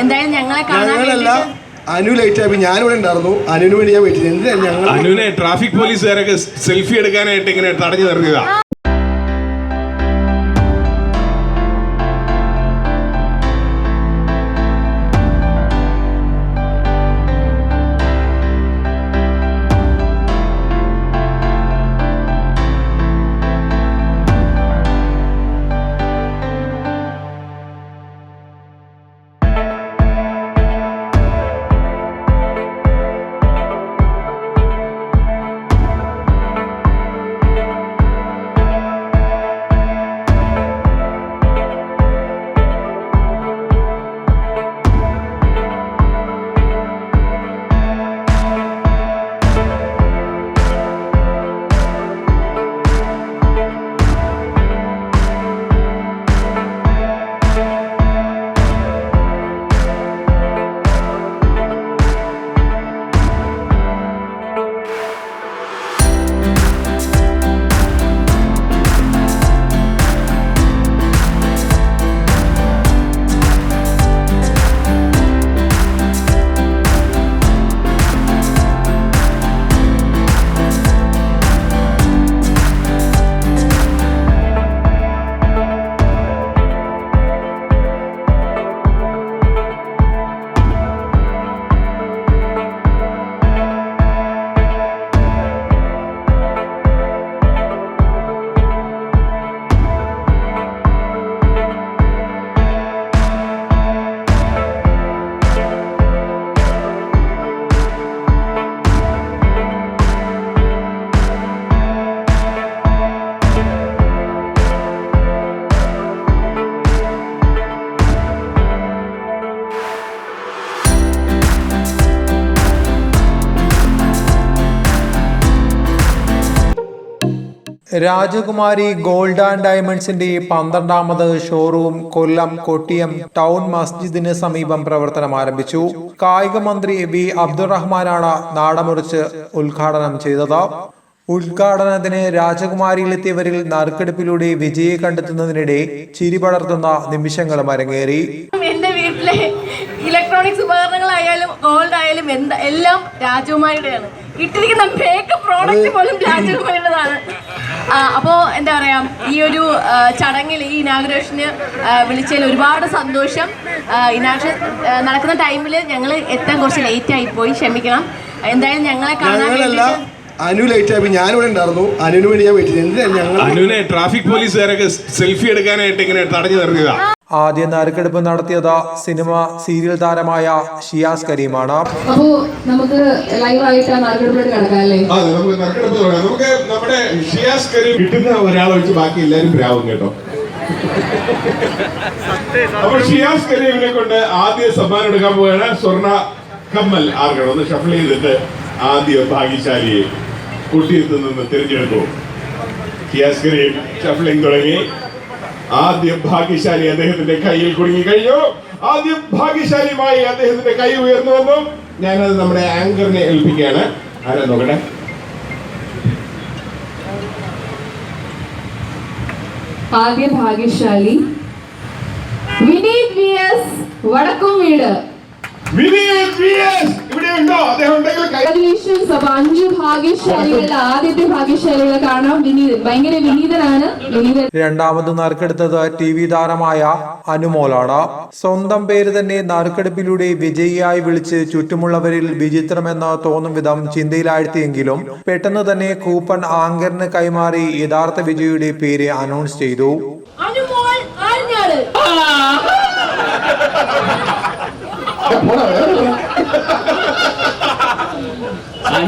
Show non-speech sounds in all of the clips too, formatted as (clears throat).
എന്തായാലും ഞങ്ങളെ കാണാൻ ഞങ്ങളല്ല വേണ്ടിയിട്ട് അനു ലേറ്റ് ആയി ഞാനിവിടെ ഉണ്ടായിരുന്നു. അനുവിന് വേണ്ടി ഞാൻ വെയിറ്റ് ചെയ്തു എന്തിനാ ഞങ്ങൾ അനുവിനെ ട്രാഫിക് പോലീസുകാരൊക്കെ സെൽഫി എടുക്കാനായിട്ട് ഇങ്ങനെ തടഞ്ഞു നിർത്തിയതാ? രാജകുമാരി ഗോൾഡ് ആൻഡ് ഡയമണ്ട്സിന്റെ പന്ത്രണ്ടാമത് ഷോറൂം കൊല്ലം കൊട്ടിയം ടൗൺ മസ്ജിദിന് സമീപം പ്രവർത്തനം ആരംഭിച്ചു. കായിക മന്ത്രി വി. അബ്ദുറഹ്മാനാണ് നാടമുറിച്ച് ഉദ്ഘാടനം ചെയ്തത്. ഉദ്ഘാടനത്തിന് രാജകുമാരിയിലെത്തിയവരിൽ നറുക്കെടുപ്പിലൂടെ വിജയെ കണ്ടെത്തുന്നതിനിടെ ചിരി പടർത്തുന്ന നിമിഷങ്ങളും അരങ്ങേറി. എന്റെ വീട്ടിലെ ഇലക്ട്രോണിക്സ് ഉപകരണങ്ങളായാലും ഗോൾഡ് ആയാലും എന്താ എല്ലാം രാജകുമാരിയുടെയാണ്. ഇട്ടിരിക്കുന്ന മേക്കപ്പ് പ്രോഡക്റ്റ് പോലും രാജകുമാരിയുടേതാണ്. ആ, അപ്പോ എന്താ പറയാ ഈ ഒരു ചടങ്ങിൽ ഈ ഇനാഗ്രേഷന് വിളിച്ചതിൽ ഒരുപാട് സന്തോഷം. ഇനാഗ്രേഷൻ നടക്കുന്ന ടൈമിൽ ഞങ്ങൾ എത്താൻ കുറച്ച് ലേറ്റ് ആയി പോയി ക്ഷമിക്കണം. എന്തായാലും ഞങ്ങളെ കാണാൻ വേണ്ടിയിട്ട് അനു ലൈറ്റ് ആയി ഞാനിവിടെ ഉണ്ടായിരുന്നു. അനുവിന് വേണ്ടി ഞാൻ വെയിറ്റ് ചെയ്തു എന്തിനാ ഞങ്ങൾ അനുവിനെ ട്രാഫിക് പോലീസുകാരൊക്കെ സെൽഫി എടുക്കാനായിട്ട് ഇങ്ങനെ തടഞ്ഞു നിർത്തിയതാ. ആദ്യ നറുക്കെടുപ്പ് നടത്തിയത് സിനിമ സീരിയൽ താരമായ ഷിയാസ് കരീമാണ്. അപ്പോ നമുക്ക് ലൈവായിട്ട് അല്ലേ? അതെ നമുക്ക് നറുക്കെടുപ്പ് തുടങ്ങാം. നമുക്ക് നമ്മുടെ ഷിയാസ് കരീം കിട്ടുന്ന ഒരാളെ വെച്ച് ബാക്കി കേട്ടോ. അപ്പോൾ ഷിയാസ് കരീമിനെ കൊണ്ട് ആദ്യ സമ്മാനം എടുക്കാൻ പോവുകയാണ് സ്വർണ കമ്മൽ ആർക്കണം. ഒന്ന് ഷഫിൾ ചെയ്തിട്ട് ആദ്യ ഭാഗ്യശാലിയെ കുട്ടിയത്ത് നിന്ന് തിരഞ്ഞെടുത്തു. ഷിയാസ് കരീം ഷഫിളിംഗ് തുടങ്ങി. ആദ്യ ഭാഗ്യശാലി അദ്ദേഹത്തിന്റെ കയ്യിൽ കുടുങ്ങി കഴിഞ്ഞു. ആദ്യം ഭാഗ്യശാലിയുമായി അദ്ദേഹത്തിന്റെ കൈ ഉയർന്നു വന്നു. ഞാനത് നമ്മുടെ ആങ്കറിനെ ഏൽപ്പിക്കുകയാണ്. ആരാ നോക്കട്ടെ? ആദ്യ ഭാഗ്യശാലി. വിനീത് വി എസ് വടക്കും വീട് വിനീത് ഇവിടെ ഉണ്ടോ അദ്ദേഹം ഉണ്ടെങ്കിൽ. അപ്പൊ അഞ്ച് ഭാഗ്യശാലികളിൽ ആദ്യത്തെ ഭാഗ്യശാലികളെ കാണാം. വിനീതൻ ഭയങ്കര വിനീതനാണ്. വിനീതൻ രണ്ടാമത് നറുക്കെടുത്തത് ടി വി താരമായ അനുമോളാണ്. സ്വന്തം പേര് തന്നെ നറുക്കെടുപ്പിലൂടെ വിജയിയായി വിളിച്ച് ചുറ്റുമുള്ളവരിൽ വിചിത്രമെന്ന് തോന്നും വിധം ചിന്തയിലാഴ്ത്തിയെങ്കിലും പെട്ടെന്ന് തന്നെ കൂപ്പൺ ആങ്കറിന് കൈമാറി യഥാർത്ഥ വിജയിയുടെ പേര് അനൗൺസ് ചെയ്തു. അനുമോൾ ആഴ്ഞ്ഞാട് ആ നോക്കാം ഞാനിവിടെ ഭയങ്കര ഡയലോഗ് (laughs)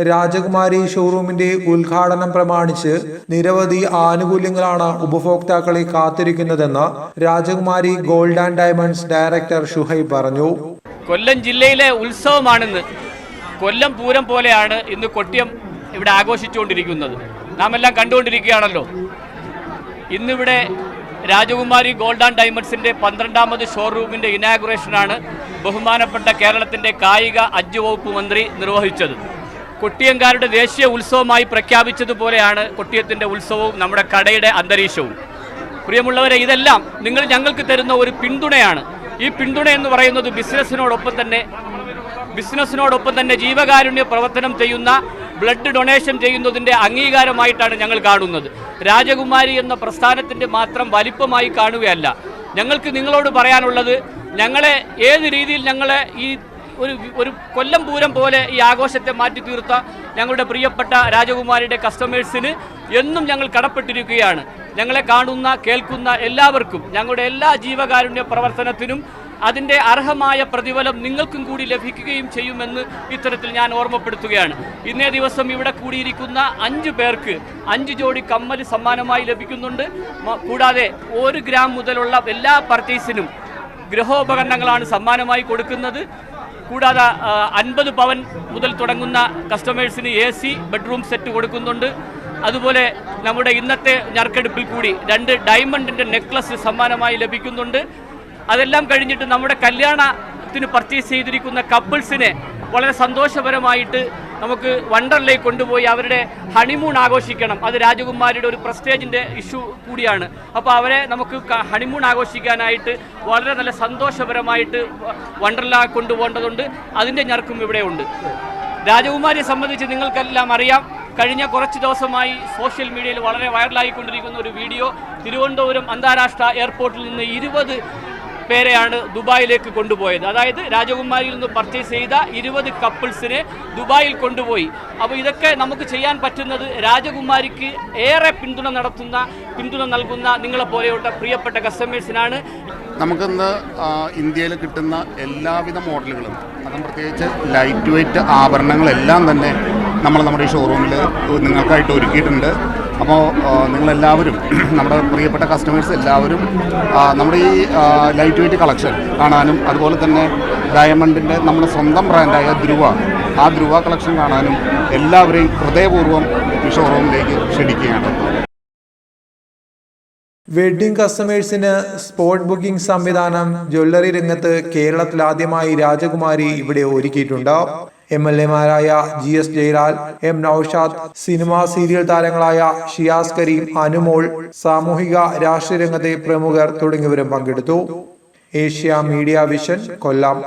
രാജകുമാരി ഷോറൂമിന്റെ ഉദ്ഘാടനം പ്രമാണിച്ച് നിരവധി ആനുകൂല്യങ്ങളാണ് ഉപഭോക്താക്കളെ കാത്തിരിക്കുന്നതെന്ന് Rajakumari gold and diamonds director Shuhai പറഞ്ഞു. കൊല്ലം ജില്ലയിലെ ഉത്സവമാണെന്ന്. കൊല്ലം പൂരം പോലെയാണ് ഇന്ന് കൊട്ടിയം ഇവിടെ ആഘോഷിച്ചുകൊണ്ടിരിക്കുന്നത്. നാം എല്ലാം കണ്ടുകൊണ്ടിരിക്കുകയാണല്ലോ. ഇന്നിവിടെ രാജകുമാരി ഗോൾഡ് ആൻഡ് ഡയമണ്ട്സിന്റെ പന്ത്രണ്ടാമത് ഷോറൂമിന്റെ ഇനാഗുറേഷനാണ് ബഹുമാനപ്പെട്ട കേരളത്തിന്റെ കായിക അജ്ജ് വകുപ്പ് മന്ത്രി നിർവഹിച്ചത്. കൊട്ടിയങ്കാരുടെ ദേശീയ ഉത്സവമായി പ്രഖ്യാപിച്ചതുപോലെയാണ് കൊട്ടിയത്തിന്റെ ഉത്സവവും നമ്മുടെ കടയുടെ അന്തരീക്ഷവും. പ്രിയമുള്ളവരെ ഇതെല്ലാം നിങ്ങൾ ഞങ്ങൾക്ക് തരുന്ന ഒരു പിന്തുണയാണ്. ഈ പിന്തുണ എന്ന് പറയുന്നത് ബിസിനസ്സിനോടൊപ്പം തന്നെ ബിസിനസ്സിനോടൊപ്പം തന്നെ ജീവകാരുണ്യ പ്രവർത്തനം ചെയ്യുന്ന ബ്ലഡ് ഡൊണേഷൻ ചെയ്യുന്നതിന്റെ അംഗീകാരമായിട്ടാണ് ഞങ്ങൾ കാണുന്നത്. രാജകുമാരി എന്ന പ്രസ്ഥാനത്തിന്റെ മാത്രം വലിപ്പമായി കാണുകയല്ല. ഞങ്ങൾക്ക് നിങ്ങളോട് പറയാനുള്ളത് ഞങ്ങളെ ഏത് രീതിയിൽ ഞങ്ങളെ ഈ ഒരു ഒരു കൊല്ലം പൂരം പോലെ ഈ ആഘോഷത്തെ മാറ്റി തീർത്ത ഞങ്ങളുടെ പ്രിയപ്പെട്ട രാജകുമാരിയുടെ കസ്റ്റമേഴ്സിന് എന്നും ഞങ്ങൾ കടപ്പെട്ടിരിക്കുകയാണ്. ഞങ്ങളെ കാണുന്ന കേൾക്കുന്ന എല്ലാവർക്കും ഞങ്ങളുടെ എല്ലാ ജീവകാരുണ്യ പ്രവർത്തനത്തിനും അതിന്റെ അർഹമായ പ്രതിഫലം നിങ്ങൾക്കും കൂടി ലഭിക്കുകയും ചെയ്യുമെന്ന് ഇത്തരത്തിൽ ഞാൻ ഓർമ്മപ്പെടുത്തുകയാണ്. ഇന്നേ ദിവസം ഇവിടെ കൂടിയിരിക്കുന്ന അഞ്ച് പേർക്ക് അഞ്ച് ജോഡി കമ്മൽ സമ്മാനമായി ലഭിക്കുന്നുണ്ട്. കൂടാതെ ഒരു ഗ്രാം മുതലുള്ള എല്ലാ പർച്ചേസിനും ഗൃഹോപകരണങ്ങളാണ് സമ്മാനമായി കൊടുക്കുന്നത്. കൂടാതെ അൻപത് പവൻ മുതൽ തുടങ്ങുന്ന കസ്റ്റമേഴ്സിന് എ സി ബെഡ്റൂം സെറ്റ് കൊടുക്കുന്നുണ്ട്. അതുപോലെ നമ്മുടെ ഇന്നത്തെ ഞർക്കെടുപ്പിൽ കൂടി രണ്ട് ഡയമണ്ടിന്റെ നെക്ലസ് സമ്മാനമായി ലഭിക്കുന്നുണ്ട്. അതെല്ലാം കഴിഞ്ഞിട്ട് നമ്മുടെ കല്യാണത്തിന് പർച്ചേസ് ചെയ്തിരിക്കുന്ന കപ്പിൾസിനെ വളരെ സന്തോഷപരമായിട്ട് നമുക്ക് വണ്ടറിലേക്ക് കൊണ്ടുപോയി അവരുടെ ഹണിമൂൺ ആഘോഷിക്കണം. അത് രാജകുമാരിയുടെ ഒരു പ്രസ്റ്റേജിന്റെ ഇഷ്യൂ കൂടിയാണ്. അപ്പോൾ അവരെ നമുക്ക് ഹണിമൂൺ ആഘോഷിക്കാനായിട്ട് വളരെ നല്ല സന്തോഷപരമായിട്ട് വണ്ടർല കൊണ്ടുപോകേണ്ടതുണ്ട്. അതിന്റെ ഞർക്കും ഇവിടെ ഉണ്ട്. രാജകുമാരിയെ സംബന്ധിച്ച് നിങ്ങൾക്കെല്ലാം അറിയാം. കഴിഞ്ഞ കുറച്ച് ദിവസമായി സോഷ്യൽ മീഡിയയിൽ വളരെ വൈറലായിക്കൊണ്ടിരിക്കുന്ന ഒരു വീഡിയോ തിരുവനന്തപുരം അന്താരാഷ്ട്ര എയർപോർട്ടിൽ നിന്ന് ഇരുപത് പേരെയാണ് ദുബായിലേക്ക് കൊണ്ടുപോയത്. അതായത് രാജകുമാരിയിൽ നിന്ന് പർച്ചേസ് ചെയ്ത ഇരുപത് കപ്പിൾസിനെ ദുബായിൽ കൊണ്ടുപോയി. അപ്പോൾ ഇതൊക്കെ നമുക്ക് ചെയ്യാൻ പറ്റുന്നത് രാജകുമാരിക്ക് ഏറെ പിന്തുണ നടത്തുന്ന പിന്തുണ നൽകുന്ന നിങ്ങളെ പോലെയുള്ള പ്രിയപ്പെട്ട കസ്റ്റമേഴ്സിനാണ് നമുക്കിന്ന് ഇന്ത്യയിൽ കിട്ടുന്ന എല്ലാവിധ മോഡലുകളും അതും പ്രത്യേകിച്ച് ലൈറ്റ് വെയ്റ്റ് ആഭരണങ്ങളെല്ലാം തന്നെ നമ്മൾ നമ്മുടെ ഈ ഷോറൂമിൽ നിങ്ങൾക്കായിട്ട് ഒരുക്കിയിട്ടുണ്ട്. അപ്പോൾ നിങ്ങളെല്ലാവരും (clears throat) നമ്മുടെ പ്രിയപ്പെട്ട കസ്റ്റമേഴ്സ് എല്ലാവരും നമ്മുടെ ഈ ലൈറ്റ് വെയ്റ്റ് കളക്ഷൻ കാണാനും അതുപോലെ തന്നെ ഡയമണ്ടിന്റെ നമ്മുടെ സ്വന്തം ബ്രാൻഡായ ധ്രുവ ആ ധ്രുവ കളക്ഷൻ കാണാനും എല്ലാവരെയും ഹൃദയപൂർവം ഷോറൂമിലേക്ക് ക്ഷണിക്കുകയാണ്. വെഡ്ഡിംഗ് കസ്റ്റമേഴ്സിന് സ്പോട്ട് ബുക്കിംഗ് സംവിധാനം ജ്വല്ലറി രംഗത്ത് കേരളത്തിൽ ആദ്യമായി രാജകുമാരി ഇവിടെ ഒരുക്കിയിട്ടുണ്ട്. M L എമാരായ G S Jayalal M Noushad cinema serial താരങ്ങളായ ഷിയാസ് കരീം അനുമോൾ സാമൂഹിക രാഷ്ട്രീയ രംഗത്തെ പ്രമുഖർ തുടങ്ങിയവരും പങ്കെടുത്തു. Asia media vision Kollam.